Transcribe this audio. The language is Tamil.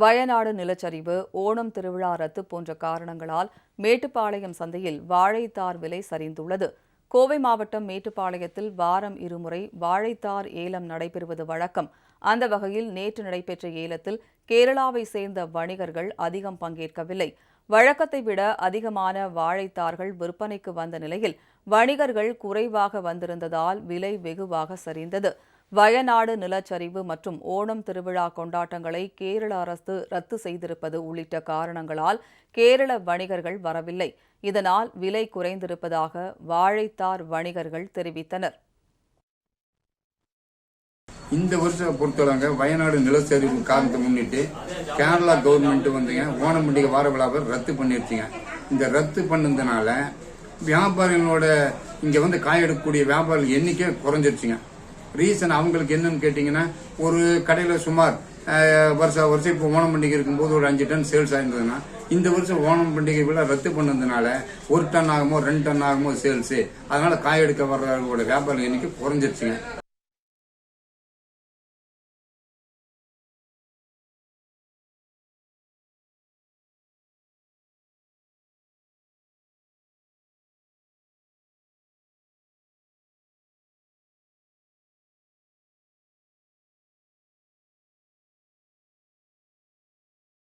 வயநாடு நிலச்சரிவு ஓணம் திருவிழா ரத்து போன்ற காரணங்களால் மேட்டுப்பாளையம் சந்தையில் வாழைத்தார் விலை சரிந்துள்ளது. கோவை மாவட்டம் மேட்டுப்பாளையத்தில் வாரம் இருமுறை வாழைத்தார் ஏலம் நடைபெறுவது வழக்கம். அந்த வகையில் நேற்று நடைபெற்ற ஏலத்தில் கேரளாவை சேர்ந்த வணிகர்கள் அதிகம் பங்கேற்கவில்லை. வழக்கத்தை விட அதிகமான வாழைத்தார்கள் விற்பனைக்கு வந்த நிலையில் வணிகர்கள் குறைவாக வந்திருந்ததால் விலை வெகுவாக சரிந்தது. வயநாடு நிலச்சரிவு மற்றும் ஓணம் திருவிழா கொண்டாட்டங்களை கேரள அரசு ரத்து செய்திருப்பது உள்ளிட்ட காரணங்களால் கேரள வணிகர்கள் வரவில்லை. இதனால் விலை குறைந்திருப்பதாக வாழைத்தார் வணிகர்கள் தெரிவித்தனர். இந்த வருஷம் பொறுத்தவரைங்க வயநாடு நிலச்சரிவு காரணத்தை முன்னிட்டு கேரளா கவர்மெண்ட் வந்துங்க ஓணம் பண்டிகை வார விழாவை ரத்து பண்ணிருச்சுங்க. இந்த ரத்து பண்ணதுனால வியாபாரிகளோட இங்க வந்து காய் எடுக்கக்கூடிய வியாபாரிகள் எண்ணிக்கை குறைஞ்சிருச்சுங்க. ரீசன் அவங்களுக்கு என்னன்னு கேட்டீங்கன்னா ஒரு கடையில சுமார் வருஷம் வருஷம் இப்போ ஓணம் பண்டிகை இருக்கும்போது ஒரு அஞ்சு டன் சேல்ஸ் ஆயிருந்ததுன்னா இந்த வருஷம் ஓணம் பண்டிகை விழா ரத்து பண்ணதுனால ஒரு டன் ஆகுமோ ரெண்டு டன் ஆகுமோ சேல்ஸு அதனால காய் எடுக்க வர்றவங்களோட வியாபாரம் எண்ணிக்கை குறைஞ்சிருச்சுங்க.